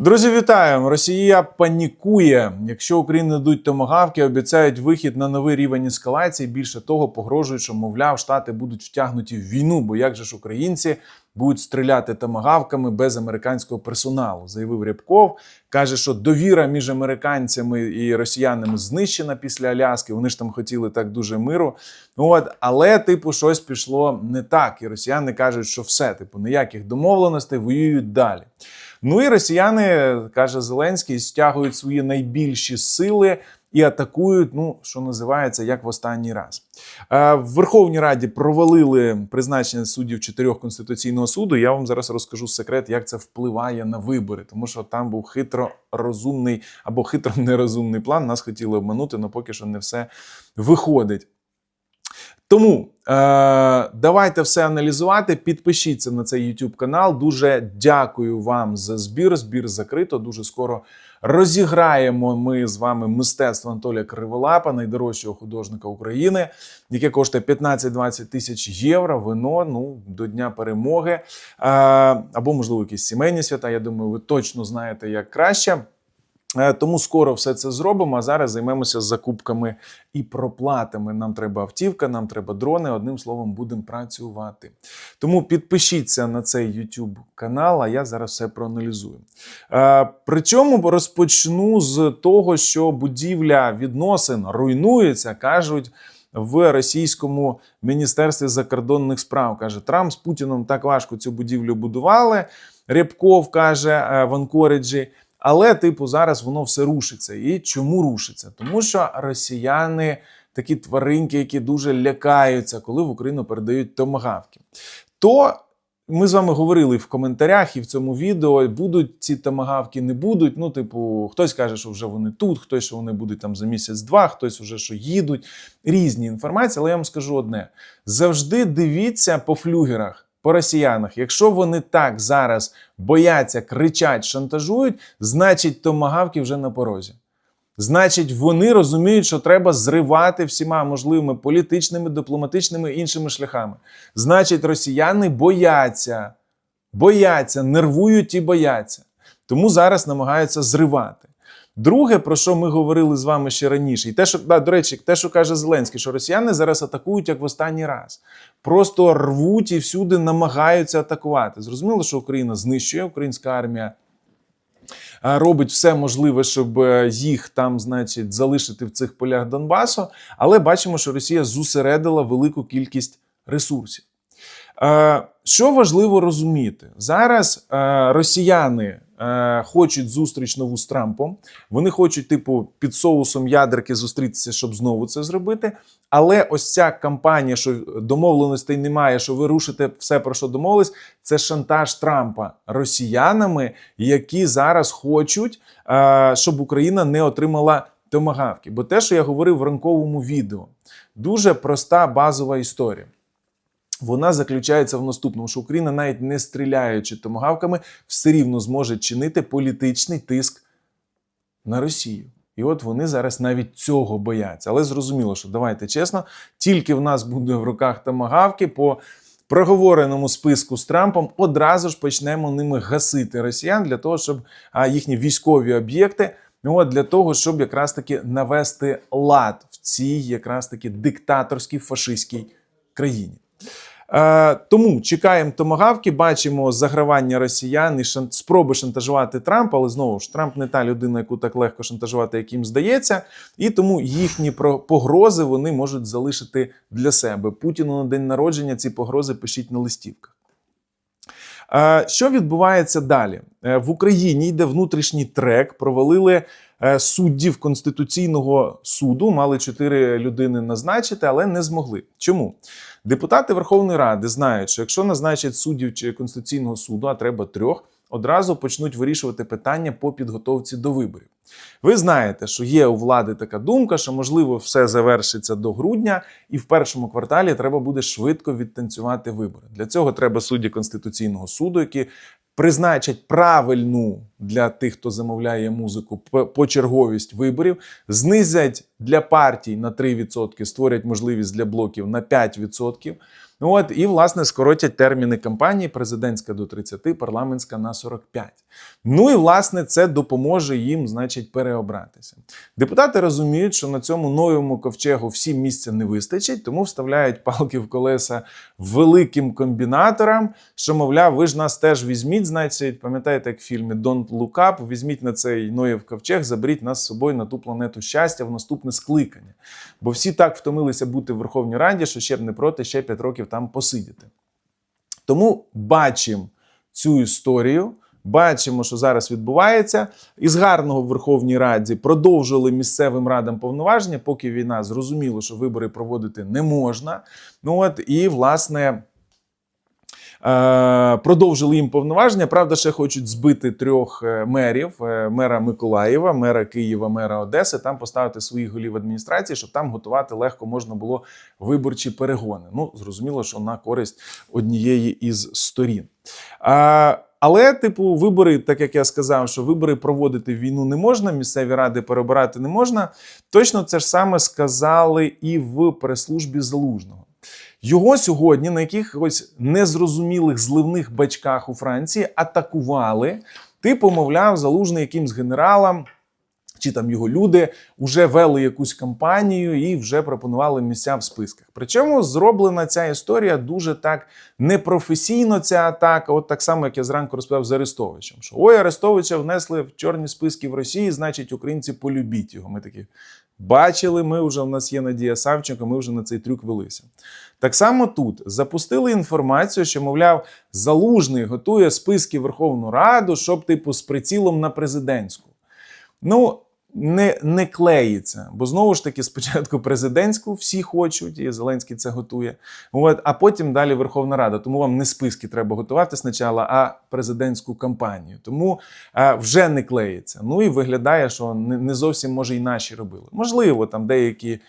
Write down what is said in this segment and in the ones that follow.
Друзі, вітаю! Росія панікує. Якщо Україні дадуть томагавки, обіцяють вихід на новий рівень ескалації. Більше того, погрожують, що мовляв, штати будуть втягнуті в війну, бо як же ж українці будуть стріляти томагавками без американського персоналу, заявив Рябков. каже, що довіра між американцями і росіянами знищена після Аляски. Вони ж там хотіли так дуже миру. От, але, типу, щось пішло не так. І росіяни кажуть, що все, типу, ніяких домовленостей воюють далі. Ну і росіяни, каже Зеленський, стягують свої найбільші сили і атакують, ну що називається, як в останній раз. Е, В Верховній Раді провалили призначення суддів чотирьох конституційного суду. Я вам зараз розкажу секрет, як це впливає на вибори, тому що там був хитро розумний або хитро нерозумний план. Нас хотіли обманути, але поки що не все виходить. Тому е, давайте все аналізувати. Підпишіться на цей YouTube канал. Дуже дякую вам за збір. Збір закрито. Дуже скоро розіграємо ми з вами мистецтво Анатолія Криволапа, найдорожчого художника України, яке коштує 15-20 тисяч євро. Вино ну до дня перемоги. Е, або, можливо, якісь сімейні свята. Я думаю, ви точно знаєте, як краще. Е, Тому скоро все це зробимо. А зараз займемося закупками і проплатами. Нам треба автівка, нам треба дрони. Одним словом, будемо працювати. Тому підпишіться на цей YouTube канал, а я зараз все проаналізую. Е, Причому розпочну з того, що будівля відносин руйнується, кажуть. В російському міністерстві закордонних справ каже Трамп з Путіном так важко цю будівлю будували. Рябков каже е, в Анкориджі. Але, типу, зараз воно все рушиться. І чому рушиться? Тому що росіяни такі тваринки, які дуже лякаються, коли в Україну передають томагавки. То ми з вами говорили в коментарях і в цьому відео, будуть ці томагавки, не будуть. Ну, типу, хтось каже, що вже вони тут, хтось, що вони будуть там за місяць-два, хтось вже що їдуть. Різні інформації, але я вам скажу одне: завжди дивіться по флюгерах по росіянах. Якщо вони так зараз бояться, кричать, шантажують, значить томагавки вже на порозі. Значить, вони розуміють, що треба зривати всіма можливими політичними, дипломатичними іншими шляхами. Значить, росіяни бояться, бояться, нервують і бояться. Тому зараз намагаються зривати. Друге, про що ми говорили з вами ще раніше, і те, що да, до речі, те, що каже Зеленський, що росіяни зараз атакують як в останній раз, просто рвуть і всюди намагаються атакувати. Зрозуміло, що Україна знищує, українська армія робить все можливе, щоб е, їх там, значить, залишити в цих полях Донбасу, але бачимо, що Росія зусередила велику кількість ресурсів. Е, Що важливо розуміти зараз? е, Росіяни е, хочуть зустріч нову з Трампом. Вони хочуть, типу, під соусом ядерки зустрітися, щоб знову це зробити. Але ось ця кампанія, що домовленостей немає, що ви рушите все, про що домовились, це шантаж Трампа росіянами, які зараз хочуть, е, щоб Україна не отримала томагавки. Бо те, що я говорив в ранковому відео, дуже проста базова історія. Вона заключається в наступному, що Україна, навіть не стріляючи томагавками, все рівно зможе чинити політичний тиск на Росію. І от вони зараз навіть цього бояться. Але зрозуміло, що давайте чесно, тільки в нас буде в руках томагавки по проговореному списку з Трампом, одразу ж почнемо ними гасити росіян для того, щоб а, їхні військові об'єкти. От для того, щоб якраз таки навести лад в цій якраз таки диктаторській фашистській країні. Е, тому чекаємо томагавки, бачимо загравання росіян і спроби шантажувати Трампа, але знову ж Трамп не та людина, яку так легко шантажувати, як їм здається, і тому їхні погрози вони можуть залишити для себе. Путіну на день народження ці погрози пишіть на листівках. Що відбувається далі? Е, В Україні йде внутрішній трек. Провалили е, суддів Конституційного суду. Мали чотири людини назначити, але не змогли. Чому? Депутати Верховної Ради знають, що якщо назначать суддів чи Конституційного суду, а треба трьох, одразу почнуть вирішувати питання по підготовці до виборів. Ви знаєте, що є у влади така думка, що можливо все завершиться до грудня, і в першому кварталі треба буде швидко відтанцювати вибори. Для цього треба судді Конституційного суду, які призначать правильну для тих, хто замовляє музику, почерговість виборів, знизять для партій на 3%, створять можливість для блоків на 5%. Ну от і власне скоротять терміни кампанії: президентська до 30, парламентська на 45. Ну і власне це допоможе їм, значить, переобратися. Депутати розуміють, що на цьому новому ковчегу всім місця не вистачить, тому вставляють палки в колеса великим комбінаторам, що мовляв, ви ж нас теж візьміть, значить, пам'ятаєте, як в фільмі Don't Look Up, візьміть на цей Ноєв ковчег, заберіть нас з собою на ту планету щастя в наступне скликання. Бо всі так втомилися бути в Верховній Раді, що ще б не проти ще 5 років там посидіти. Тому бачимо цю історію. Бачимо, що зараз відбувається. Із гарного в Верховній Раді продовжили місцевим радам повноваження, поки війна зрозуміло, що вибори проводити не можна. Ну от і власне. Е, Продовжили їм повноваження. Правда, ще хочуть збити трьох е, мерів: е, мера Миколаєва, мера Києва, мера Одеси. Там поставити своїх голів адміністрації, щоб там готувати легко можна було виборчі перегони. Ну, зрозуміло, що на користь однієї із сторін. Але, типу, вибори, так як я сказав, що вибори проводити в війну не можна, місцеві ради перебирати не можна. Точно це ж саме сказали і в прес-службі Залужного. Його сьогодні на якихось незрозумілих зливних бачках у Франції атакували. Типу, мовляв, залужний якимсь генералам чи там його люди вже вели якусь кампанію і вже пропонували місця в списках. Причому зроблена ця історія дуже так непрофесійно. Ця атака, от так само, як я зранку розповів з Арестовичем, що ой, Арестовича внесли в чорні списки в Росії, значить, українці полюбіть його. Ми такі бачили, ми вже в нас є Надія Савченко, ми вже на цей трюк велися. Так само тут запустили інформацію, що, мовляв, залужний готує списки Верховну Раду, щоб, типу, з прицілом на президентську. Ну, не, не клеїться, бо знову ж таки, спочатку президентську всі хочуть, і Зеленський це готує. От, а потім далі Верховна Рада. Тому вам не списки треба готувати спочатку, а президентську кампанію. Тому а, вже не клеїться. Ну і виглядає, що не, не зовсім може і наші робили. Можливо, там деякі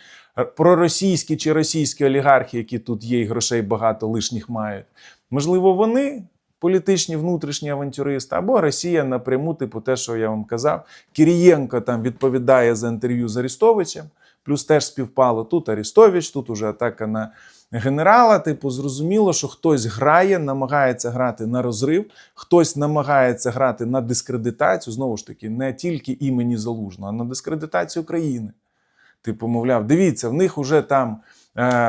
проросійські чи російські олігархи, які тут є, і грошей багато лишніх мають. Можливо, вони політичні внутрішні авантюристи, або Росія напряму, типу те, що я вам казав. Кирієнко там відповідає за інтерв'ю з Арістовичем, плюс теж співпало. Тут Арістович, тут уже атака на генерала. Типу, зрозуміло, що хтось грає, намагається грати на розрив, хтось намагається грати на дискредитацію. Знову ж таки, не тільки імені Залужного, а на дискредитацію країни. Типу, мовляв, дивіться, в них уже там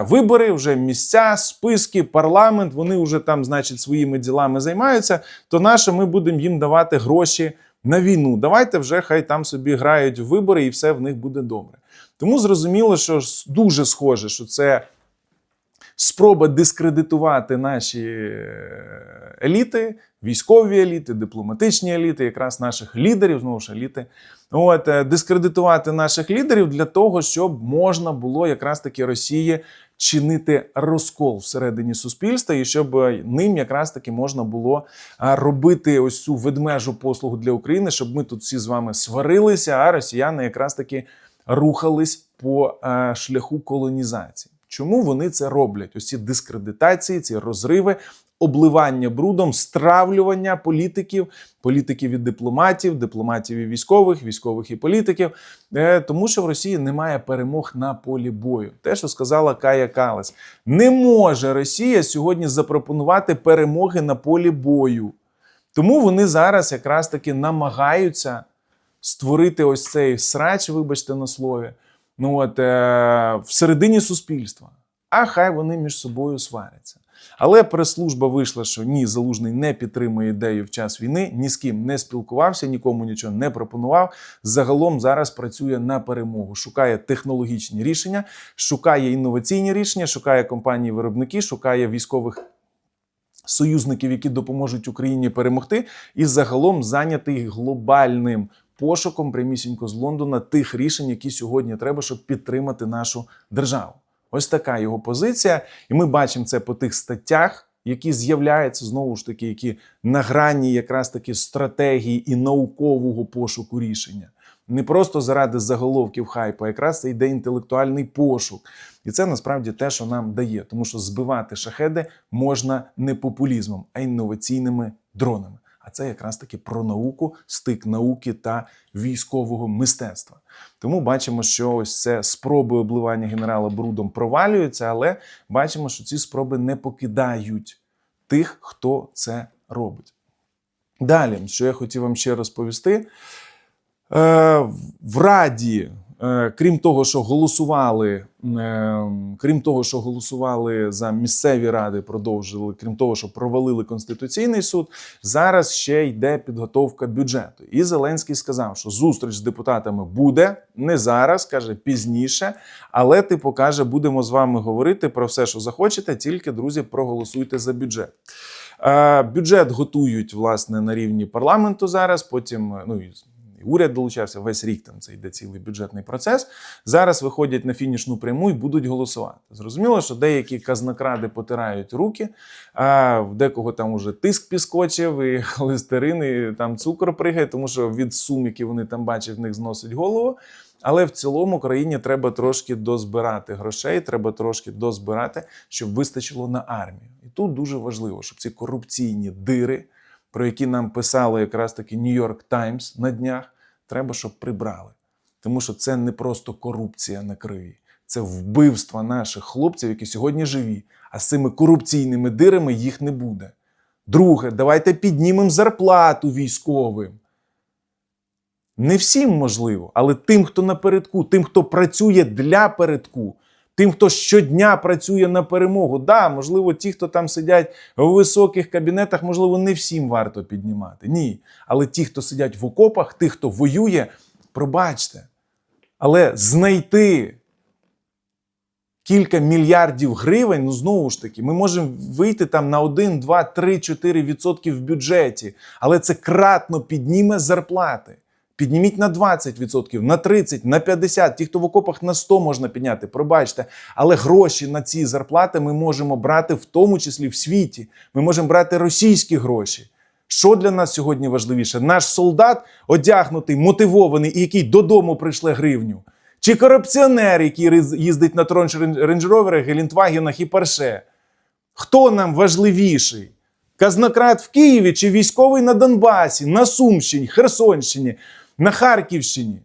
вибори, вже місця, списки, парламент. Вони вже там, значить, своїми ділами займаються. То наше ми будемо їм давати гроші на війну. Давайте вже хай там собі грають в вибори, і все в них буде добре. Тому зрозуміло, що дуже схоже, що це спроба дискредитувати наші е, еліти, військові еліти, дипломатичні еліти, якраз наших лідерів, знову ж еліти. От е, дискредитувати наших лідерів для того, щоб можна було якраз таки Росії чинити розкол всередині суспільства, і щоб е, ним якраз таки можна було робити ось цю ведмежу послугу для України, щоб ми тут всі з вами сварилися, а росіяни якраз таки рухались по шляху колонізації. Чому вони це роблять? Ось ці дискредитації, ці розриви, обливання брудом, стравлювання політиків, політиків і дипломатів, дипломатів і військових, військових і політиків, Е, тому що в Росії немає перемог на полі бою. Те, що сказала Кая Калас, не може Росія сьогодні запропонувати перемоги на полі бою. Тому вони зараз якраз таки намагаються створити ось цей срач, вибачте на слові, ну от е, всередині суспільства. А хай вони між собою сваряться. Але прес-служба вийшла, що ні, залужний не підтримує ідею в час війни, ні з ким не спілкувався, нікому нічого не пропонував. Загалом зараз працює на перемогу, шукає технологічні рішення, шукає інноваційні рішення, шукає компанії-виробники, шукає військових союзників, які допоможуть Україні перемогти, і загалом зайнятий глобальним пошуком прямісінько з Лондона тих рішень, які сьогодні треба, щоб підтримати нашу державу. Ось така його позиція, і ми бачимо це по тих статтях, які з'являються знову ж таки, які на грані якраз таки стратегії і наукового пошуку рішення. Не просто заради заголовків хайпу, а якраз це йде інтелектуальний пошук. І це насправді те, що нам дає, тому що збивати шахеди можна не популізмом, а інноваційними дронами. А це якраз таки про науку, стик науки та військового мистецтва. Тому бачимо, що ось це спроби обливання генерала брудом провалюються, але бачимо, що ці спроби не покидають тих, хто це робить. Далі, що я хотів вам ще розповісти, Е, в Раді, крім того, що голосували, е, крім того, що голосували за місцеві ради, продовжили, крім того, що провалили Конституційний суд, зараз ще йде підготовка бюджету. І Зеленський сказав, що зустріч з депутатами буде не зараз, каже пізніше, але типу каже, будемо з вами говорити про все, що захочете, тільки друзі, проголосуйте за бюджет. Е, Бюджет готують власне на рівні парламенту зараз. Потім ну і уряд долучався весь рік. Там це йде цілий бюджетний процес. Зараз виходять на фінішну пряму і будуть голосувати. Зрозуміло, що деякі казнокради потирають руки, а в декого там уже тиск підскочив, і холестерин, і там цукор пригає, тому що від сум, які вони там бачать, в них зносить голову. Але в цілому країні треба трошки дозбирати грошей, треба трошки дозбирати, щоб вистачило на армію. І тут дуже важливо, щоб ці корупційні дири, про які нам писали якраз таки Нью-Йорк Таймс на днях, треба, щоб прибрали. Тому що це не просто корупція на криві, це вбивство наших хлопців, які сьогодні живі. А з цими корупційними дирами їх не буде. Друге, давайте піднімемо зарплату військовим. Не всім можливо, але тим, хто напередку, тим, хто працює для передку, тим, хто щодня працює на перемогу. Да, можливо, ті, хто там сидять в високих кабінетах, можливо, не всім варто піднімати. Ні. Але ті, хто сидять в окопах, ті, хто воює, пробачте. Але знайти кілька мільярдів гривень, ну знову ж таки, ми можемо вийти там на 1, 2, 3, 4 відсотки в бюджеті, але це кратно підніме зарплати. Підніміть на 20%, на 30%, на 50%. Ті, хто в окопах на 100 можна підняти, пробачте. Але гроші на ці зарплати ми можемо брати в тому числі в світі. Ми можемо брати російські гроші. Що для нас сьогодні важливіше? Наш солдат одягнутий, мотивований і який додому прийшле гривню. Чи корупціонер, який їздить на тронч рейндж-роверах, Гелендвагенах і Порше? Хто нам важливіший? Казнократ в Києві чи військовий на Донбасі, на Сумщині, Херсонщині, на Харківщині?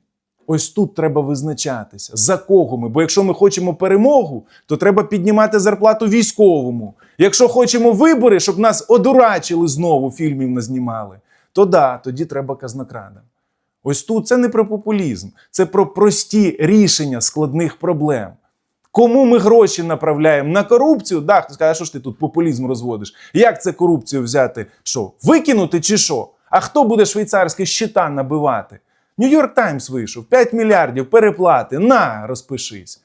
Ось тут треба визначатися, за кого ми. Бо якщо ми хочемо перемогу, то треба піднімати зарплату військовому. Якщо хочемо вибори, щоб нас одурачили знову, фільмів назнімали, то да, тоді треба казнокрадам. Ось тут це не про популізм, це про прості рішення складних проблем. Кому ми гроші направляємо на корупцію? Да, хто скаже, що ж ти тут популізм розводиш? Як це корупцію взяти? Що? Викинути чи що? А хто буде швейцарські щита набивати? Нью-Йорк Таймс вийшов 5 мільярдів переплати. На, розпишись.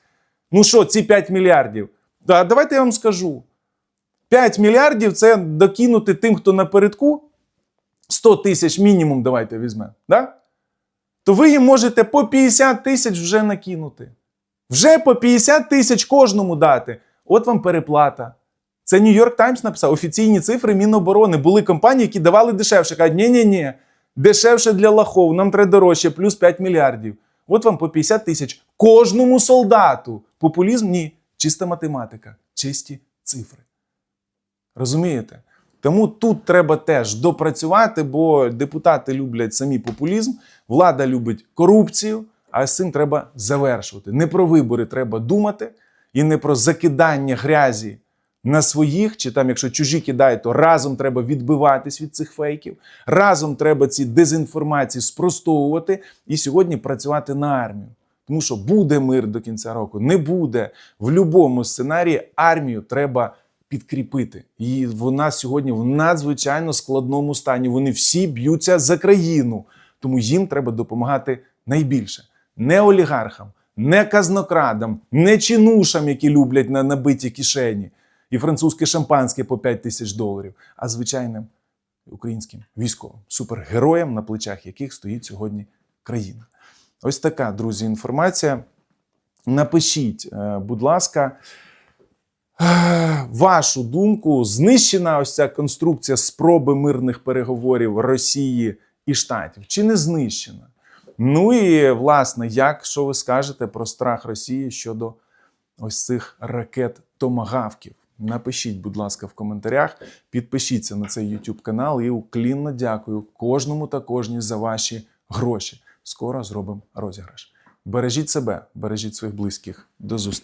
Ну що, ці 5 мільярдів? Да, давайте я вам скажу. 5 мільярдів це докинути тим, хто напередку. 100 тисяч мінімум давайте візьмемо. Да? То ви їм можете по 50 тисяч вже накинути. Вже по 50 тисяч кожному дати. От вам переплата. Це Нью-Йорк Таймс написав офіційні цифри Міноборони. Були компанії, які давали дешевше. Кажуть, ні-ні-ні, дешевше для лахов, нам треба дорожче, плюс 5 мільярдів. От вам по 50 тисяч кожному солдату. Популізм ні. Чиста математика, чисті цифри. Розумієте? Тому тут треба теж допрацювати, бо депутати люблять самі популізм, влада любить корупцію, а з цим треба завершувати. Не про вибори треба думати, і не про закидання грязі на своїх, чи там, якщо чужі кидають, то разом треба відбиватись від цих фейків. Разом треба ці дезінформації спростовувати і сьогодні працювати на армію. Тому що буде мир до кінця року, не буде. В будь-якому сценарії армію треба підкріпити. І вона сьогодні в надзвичайно складному стані. Вони всі б'ються за країну, тому їм треба допомагати найбільше. Не олігархам, не казнокрадам, не чинушам, які люблять на набиті кишені, і французьке шампанське по 5 тисяч доларів, а звичайним українським військовим, супергероям, на плечах яких стоїть сьогодні країна. Ось така, друзі, інформація. Напишіть, е, будь ласка, е, вашу думку, знищена ось ця конструкція спроби мирних переговорів Росії і Штатів, чи не знищена? Ну і власне, як що ви скажете про страх Росії щодо ось цих ракет томагавків? Напишіть, будь ласка, в коментарях, підпишіться на цей YouTube канал і уклінно дякую кожному та кожній за ваші гроші. Скоро зробимо розіграш. Бережіть себе, бережіть своїх близьких. До зустрічі!